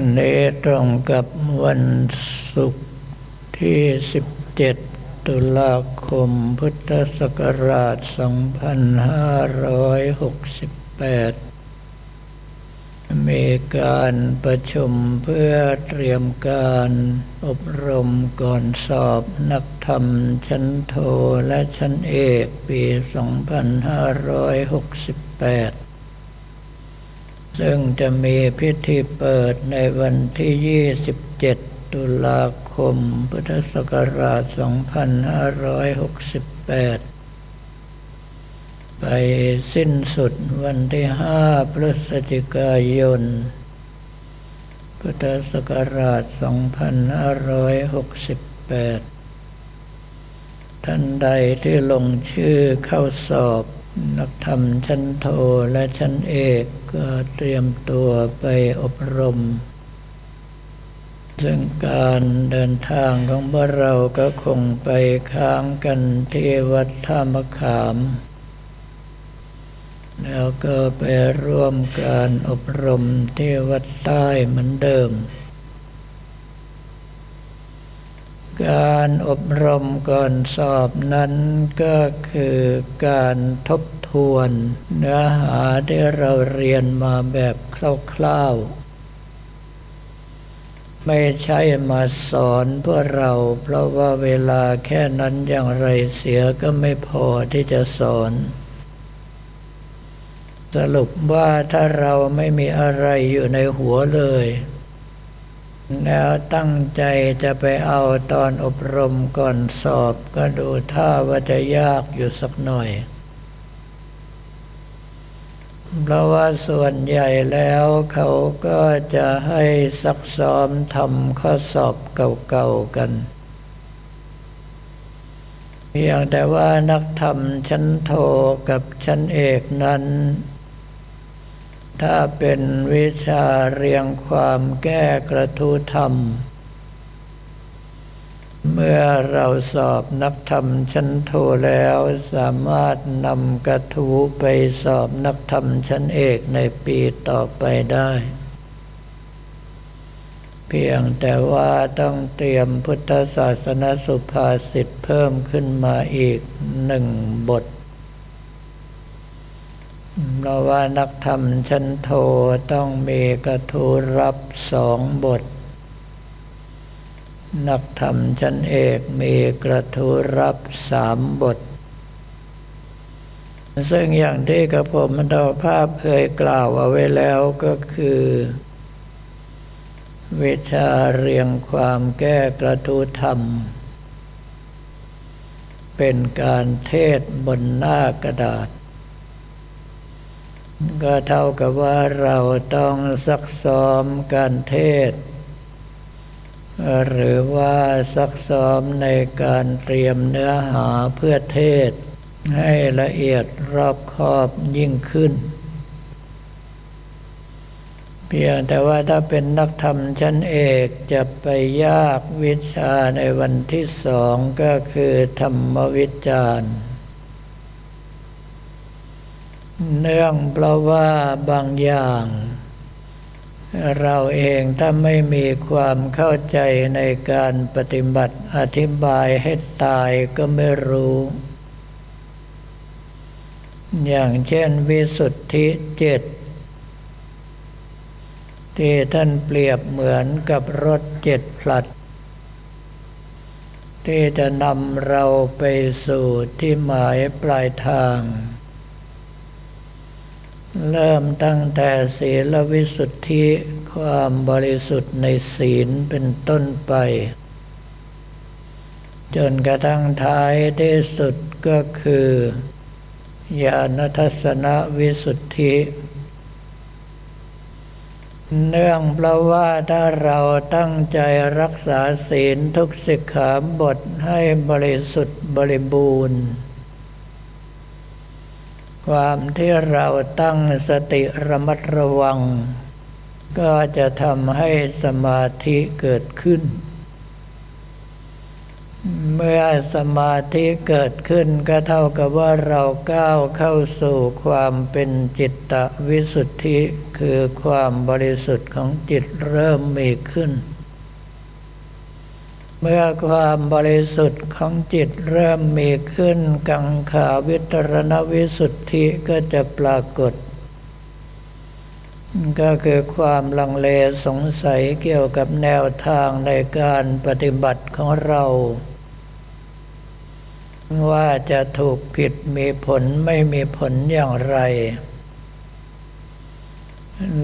วันนี้ตรงกับวันศุกร์ที่ 17 ตุลาคมพุทธศักราช 2568 มีการประชุมเพื่อเตรียมการอบรมก่อนสอบนักธรรมชั้นโทและชั้นเอกปี 2568 ซึ่งจะมีพิธีเปิดในวันที่ 27 ตุลาคม พุทธศักราช 2568 ไปสิ้นสุดวันที่ 5 พฤศจิกายน พุทธศักราช 2568 ท่านใดที่ลงชื่อเข้าสอบ นักธรรมชั้นโทและชั้นเอกก็เตรียมตัวไปอบรม ซึ่งการเดินทางของพวกเราก็คงไปค้างกันที่วัดท่ามะขาม แล้วก็ไปร่วมการอบรมที่วัดใต้เหมือนเดิม การอบรมก่อนสอบนั้นก็คือการทบทวนเนื้อหาที่เราเรียนมาแบบคร่าวๆ ไม่ใช่มาสอนเพวกเรา เพราะว่าเวลาแค่นั้นอย่างไรเสียก็ไม่พอที่จะสอนสรุปว่าถ้าเราไม่มีอะไรอยู่ในหัวเลย แล้วตั้งใจจะไปเอาตอนอบรมก่อนสอบก็ดูท่าว่าจะยากอยู่สักหน่อย เพราะว่าส่วนใหญ่แล้วเขาก็จะให้ซักซ้อมทำข้อสอบเก่าๆกันเพียงแต่ว่านักธรรมชั้นโทกับชั้นเอกนั้น ถ้าเป็นวิชาเรียงความแก้กระทู้ธรรม เมื่อเราสอบนักธรรมชั้นโทแล้วสามารถนำกระทู้ไปสอบนักธรรมชั้นเอกในปีต่อไปได้ เพียงแต่ว่าต้องเตรียมพุทธศาสนสุภาษิตเพิ่มขึ้นมาอีกหนึ่งบท เพราะว่านักธรรมชั้นโทต้องมีกระทูรับสองบท นักธรรมชั้นเอกมีกระทูรับสามบท ซึ่งอย่างที่กระผมดาภาพเคยกล่าวเอาไว้แล้วก็คือ วิชาเรียงความแก้กระทูธรรม เป็นการเทศบนหน้ากระดาษ ก็เท่ากับว่าเราต้องซักซ้อมการเทศ หรือว่าซักซ้อมในการเตรียมเนื้อหาเพื่อเทศ ให้ละเอียดรอบคอบยิ่งขึ้น เพียงแต่ว่าถ้าเป็นนักธรรมชั้นเอกจะไปยากวิชาในวันที่สองก็คือธรรมวิจารณ์ เนื่องเพราะว่าบางอย่าง เราเองถ้าไม่มีความเข้าใจในการปฏิบัติอธิบายให้ตายก็ไม่รู้ อย่างเช่นวิสุทธิเจ็ดที่ท่านเปรียบเหมือนกับรถเจ็ดผลัด ที่จะนำเราไปสู่ที่หมายปลายทาง เริ่มตั้งแต่ศีลวิสุทธิความบริสุทธิ์ในศีลเป็นต้นไป จนกระทั่งท้ายที่สุดก็คือญาณทัศนวิสุทธิ เนื่องเพราะว่าถ้าเราตั้งใจรักษาศีลทุกสิกขาบทให้บริสุทธิ์บริบูรณ์ ความที่เราตั้งสติระมัดระวัง ก็จะทำให้สมาธิเกิดขึ้น เมื่อสมาธิเกิดขึ้นก็เท่ากับว่าเราก้าวเข้าสู่ความเป็นจิตตวิสุทธิ คือความบริสุทธิ์ของจิตเริ่มมีขึ้น เมื่อความบริสุทธิ์ของจิตเริ่มมีขึ้นกังขาวิตรณวิสุทธิก็จะปรากฏ ก็คือความลังเลสงสัยเกี่ยวกับแนวทางในการปฏิบัติของเรา ว่าจะถูกผิดมีผลไม่มีผลอย่างไร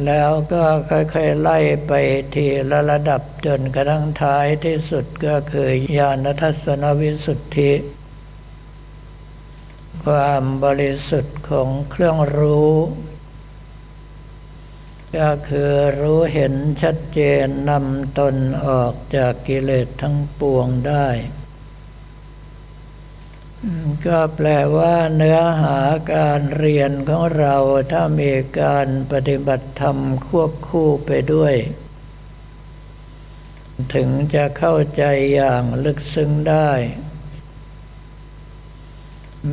แล้วก็ค่อยๆไล่ไปทีละระดับจนกระทั่งท้ายที่สุดก็คือญาณทัศนวิสุทธิ ความบริสุทธิ์ของเครื่องรู้ ก็คือรู้เห็นชัดเจนนำตนออกจากกิเลสทั้งปวงได้ ก็แปลว่าเนื้อหาการเรียนของเราถ้ามีการปฏิบัติธรรมควบคู่ไปด้วย ถึงจะเข้าใจอย่างลึกซึ้งได้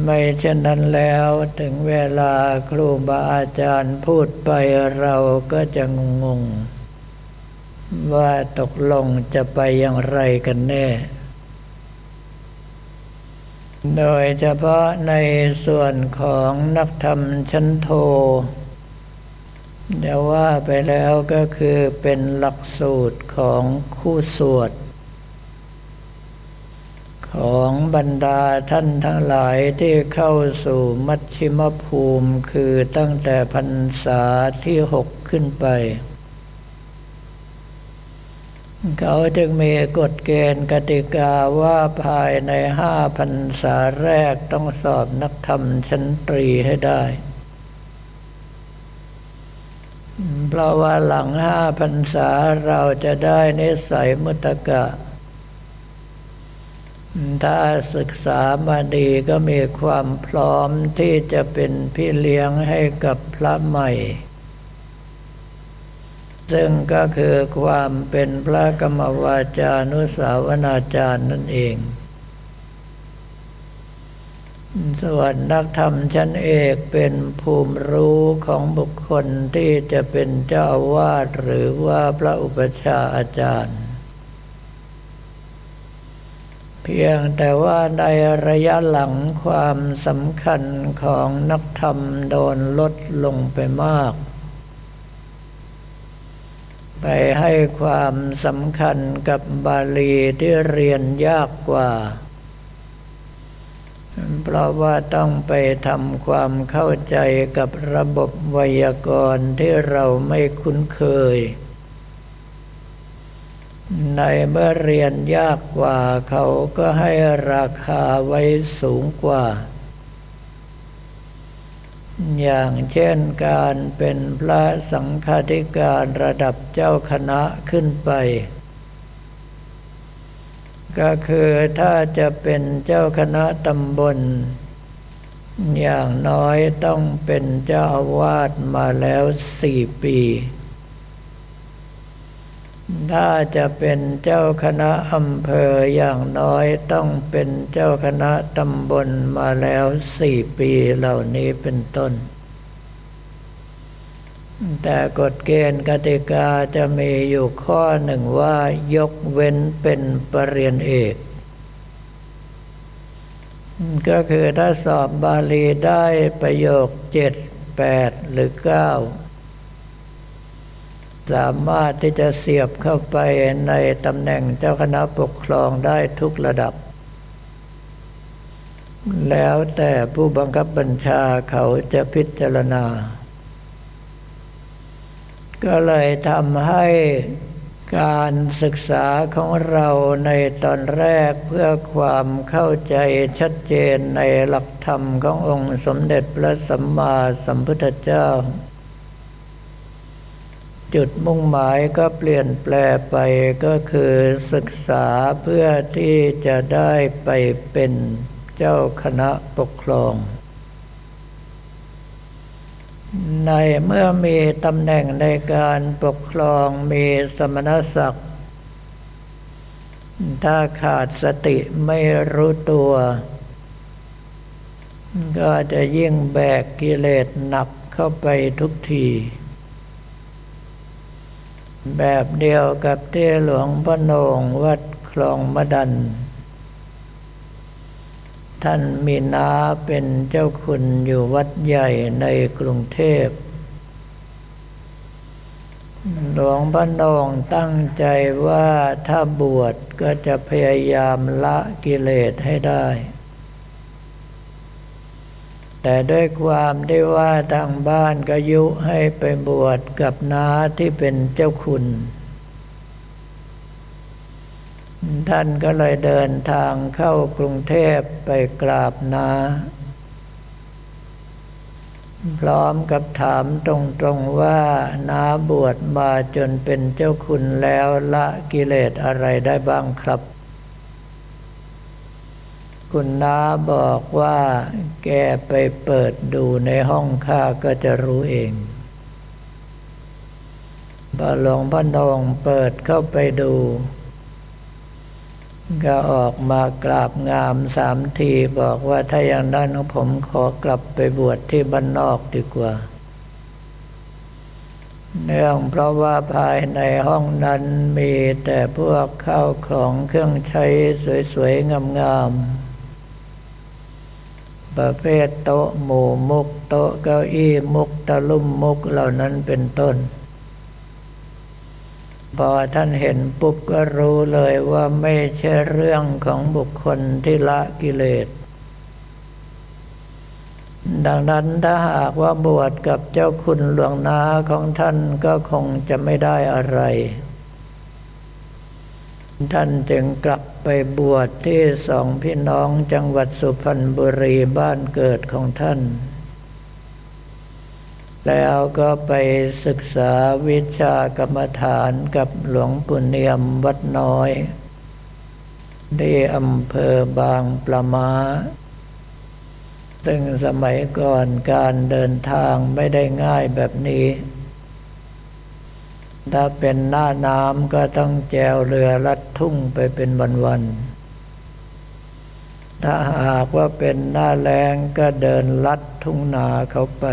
ไม่เช่นนั้นแล้วถึงเวลาครูบาอาจารย์พูดไปเราก็จะงงว่าตกลงจะไปอย่างไรกันแน่ โดยเฉพาะในส่วนของนักธรรมชั้นโทเดาวว่าไปแล้วก็คือเป็นหลักสูตรของคู่สวด ของบรรดาท่านทั้งหลายที่เข้าสู่มัชชิมภูมิคือตั้งแต่พรรษาที่หกขึ้นไป เขาจึงมีกฎเกณฑ์กติกาว่าภายในห้าพรรษาแรกต้องสอบนักธรรมชั้นตรีให้ได้ เพราะว่าหลังห้าพรรษาเราจะได้นิสัยมุตกะ ถ้าศึกษามาดีก็มีความพร้อมที่จะเป็นพี่เลี้ยงให้กับพระใหม่ ซึ่งก็คือความเป็นพระกรรมวาจานุสาวนาจารย์นั่นเอง ส่วนนักธรรมชั้นเอกเป็นภูมิรู้ของบุคคลที่จะเป็นเจ้าวาสหรือว่าพระอุปชาอาจารย์ เพียงแต่ว่าในระยะหลังความสำคัญของนักธรรมโดนลดลงไปมาก ไปให้ความสำคัญกับบาลีที่เรียนยากกว่า เพราะว่าต้องไปทำความเข้าใจกับระบบไวยากรณ์ที่เราไม่คุ้นเคย ในเมื่อเรียนยากกว่าเขาก็ให้ราคาไว้สูงกว่า อย่างเช่นการเป็นพระสังฆาธิการระดับเจ้าคณะขึ้นไป ก็คือถ้าจะเป็นเจ้าคณะตำบล อย่างน้อยต้องเป็นเจ้าอาวาสมาแล้วสี่ปี ถ้าจะเป็นเจ้าคณะอำเภออย่างน้อยต้องเป็นเจ้าคณะตำบลมาแล้วสี่ปีเหล่านี้เป็นต้น แต่กฎเกณฑ์กติกาจะมีอยู่ข้อหนึ่งว่ายกเว้นเป็นปรริญญาเอก ก็คือถ้าสอบบาลีได้ประโยคเจ็ดแปดหรือเก้า สามารถที่จะเสียบเข้าไปในตำแหน่งเจ้าคณะปกครองได้ทุกระดับ แล้วแต่ผู้บังคับบัญชาเขาจะพิจารณา ก็เลยทำให้การศึกษาของเราในตอนแรกเพื่อความเข้าใจชัดเจนในหลักธรรมขององค์สมเด็จพระสัมมาสัมพุทธเจ้า จุดมุ่งหมายก็เปลี่ยนแปลไปก็คือศึกษาเพื่อที่จะได้ไปเป็นเจ้าคณะปกครอง ในเมื่อมีตำแหน่งในการปกครองมีสมณศักดิ์ถ้าขาดสติไม่รู้ตัว ก็จะยิ่งแบกกิเลสหนักเข้าไปทุกที แบบเดียวกับที่หลวงพ่อโนงวัดคลองมะดัน ท่านมีนาเป็นเจ้าคุณอยู่วัดใหญ่ในกรุงเทพ หลวงพ่อโนงตั้งใจว่าถ้าบวชก็จะพยายามละกิเลสให้ได้ แต่ด้วยความที่ว่าทางบ้านก็ยุให้ไปบวชกับน้าที่เป็นเจ้าคุณ ท่านก็เลยเดินทางเข้ากรุงเทพไปกราบนาพร้อมกับถามตรงๆว่านาบวชมาจนเป็นเจ้าคุณแล้วละกิเลสอะไรได้บ้างครับ คุณนาบอกว่าแกไปเปิดดูในห้องข้าก็จะรู้เองพอหลวงพ่อนงเปิดเข้าไปดู ก็ออกมากราบงามสามทีบอกว่าถ้าอย่างนั้นผมขอกลับไปบวชที่บ้านนอกดีกว่า เนื่องเพราะว่าภายในห้องนั้นมีแต่พวกข้าวของเครื่องใช้สวยๆงามๆ ประเภทโต๊ะหมู่มุก โต๊ะเก้าอี้มุกตะลุ่มมุกเหล่านั้นเป็นต้น พอท่านเห็นปุ๊บก็รู้เลยว่าไม่ใช่เรื่องของบุคคลที่ละกิเลส ดังนั้นถ้าหากว่าบวชกับเจ้าคุณหลวงนาของท่านก็คงจะไม่ได้อะไรท่านจึงกลับ ไปบวชที่สองพี่น้องจังหวัดสุพรรณบุรีบ้านเกิดของท่าน แล้วก็ไปศึกษาวิชากรรมฐานกับหลวงปู่เนียมวัดน้อยที่อำเภอบางปลามา ซึ่งสมัยก่อนการเดินทางไม่ได้ง่ายแบบนี้ ถ้าเป็นหน้าน้ำก็ต้องแจวเรือลัดทุ่งไปเป็นวันๆ ถ้าหากว่าเป็นหน้าแรงก็เดินลัดทุ่งนาเขาไป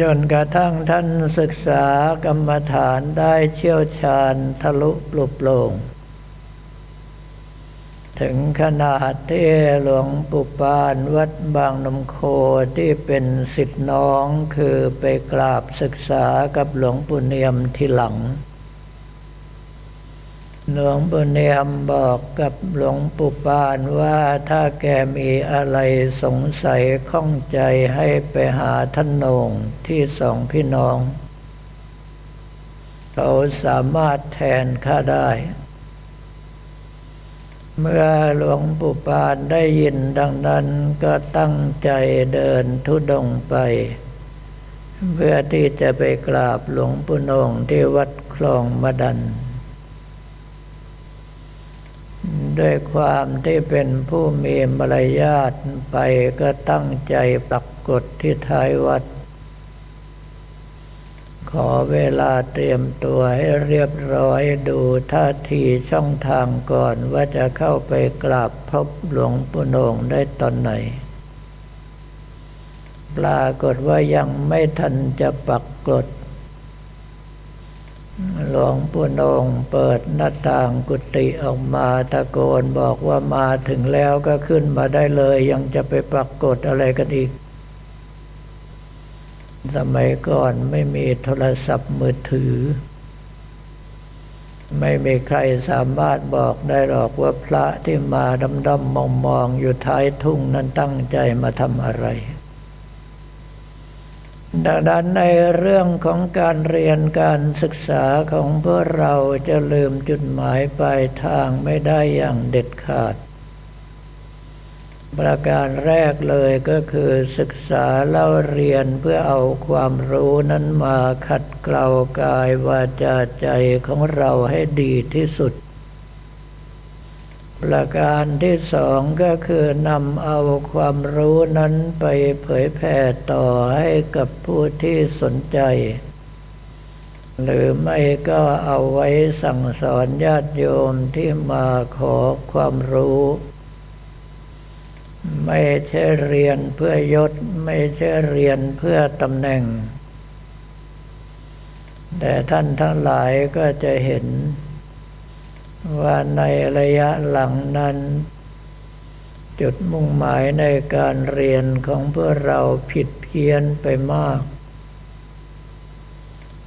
จนกระทั่งท่านศึกษากรรมฐานได้เชี่ยวชาญทะลุปลุกโปร่ง ถึงขนาดที่หลวงปู่ปานวัดบางนมโคที่เป็นสิทธิน้องคือไปกราบศึกษากับหลวงปู่เนียมที่หลัง หลวงปู่เนียมบอกกับหลวงปู่ปานว่าถ้าแกมีอะไรสงสัยข้องใจให้ไปหาท่านนงที่สองพี่น้อง เขาสามารถแทนข้าได้ เมื่อหลวงปู่ปานได้ยินดังนั้นก็ตั้งใจเดินทุดงไป เพื่อที่จะไปกราบหลวงปู่นงที่วัดคลองมะดัน ด้วยความที่เป็นผู้มีมารยาทไปก็ตั้งใจปักกฎที่ท้ายวัด ขอเวลาเตรียมตัวให้เรียบร้อยดูท่าทีช่องทางก่อนว่าจะเข้าไปกราบพบหลวงปู่นงได้ตอนไหน ปรากฏว่ายังไม่ทันจะปักกฎหลวงปู่นงเปิดหน้าต่างกุฏิออกมาตะโกนบอกว่ามาถึงแล้วก็ขึ้นมาได้เลย ยังจะไปปรากฏอะไรกันอีก สมัยก่อนไม่มีโทรศัพท์มือถือ ไม่มีใครสามารถบอกได้หรอกว่าพระที่มาดำดำมองมองอยู่ท้ายทุ่งนั้นตั้งใจมาทำอะไร ดังนั้นในเรื่องของการเรียนการศึกษาของพวกเราจะลืมจุดหมายปลายทางไม่ได้อย่างเด็ดขาด ประการแรกเลยก็คือศึกษาเล่าเรียนเพื่อเอาความรู้นั้นมาขัดเกลากายวาจาใจของเราให้ดีที่สุด ประการที่สองก็คือนำเอาความรู้นั้นไปเผยแผ่ต่อให้กับผู้ที่สนใจ หรือไม่ก็เอาไว้สั่งสอนญาติโยมที่มาขอความรู้ ไม่ใช่เรียนเพื่อยศ ไม่ใช่เรียนเพื่อตำแหน่ง แต่ท่านทั้งหลายก็จะเห็น ว่าในระยะหลังนั้น จุดมุ่งหมายในการเรียนของพวกเราผิดเพี้ยนไปมาก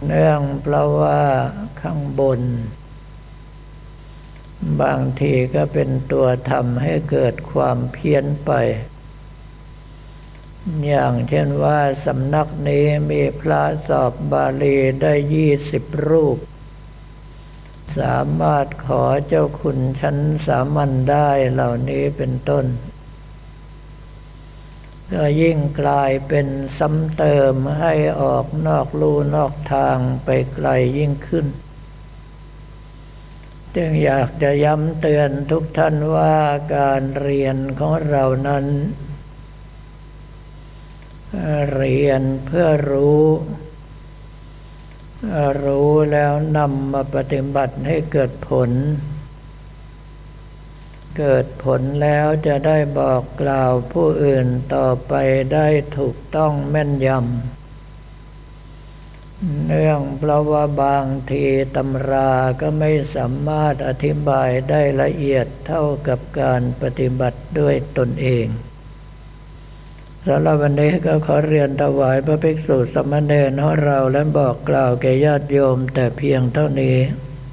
เนื่องเพราะว่าข้างบน บางทีก็เป็นตัวทำให้เกิดความเพี้ยนไป อย่างเช่นว่าสำนักนี้มีพระสอบบาลีได้ยี่สิบรูป สามารถขอเจ้าคุณชั้นสามัญได้เหล่านี้เป็นต้น ก็ยิ่งกลายเป็นซ้ำเติมให้ออกนอกลู่นอกทางไปไกลยิ่งขึ้น จึงอยากจะย้ำเตือนทุกท่านว่าการเรียนของเรานั้น เรียนเพื่อรู้ รู้แล้วนำมาปฏิบัติให้เกิดผล เกิดผลแล้วจะได้บอกกล่าวผู้อื่นต่อไปได้ถูกต้องแม่นยำ เนื่องเพราะว่าบางทีตำราก็ไม่สามารถอธิบายได้ละเอียดเท่ากับการปฏิบัติด้วยตนเองสำหรับวันนี้ก็ขอเรียนถวายพระภิกษุสมณเณรของเราและบอกกล่าวแก่ญาติโยมแต่เพียงเท่านี้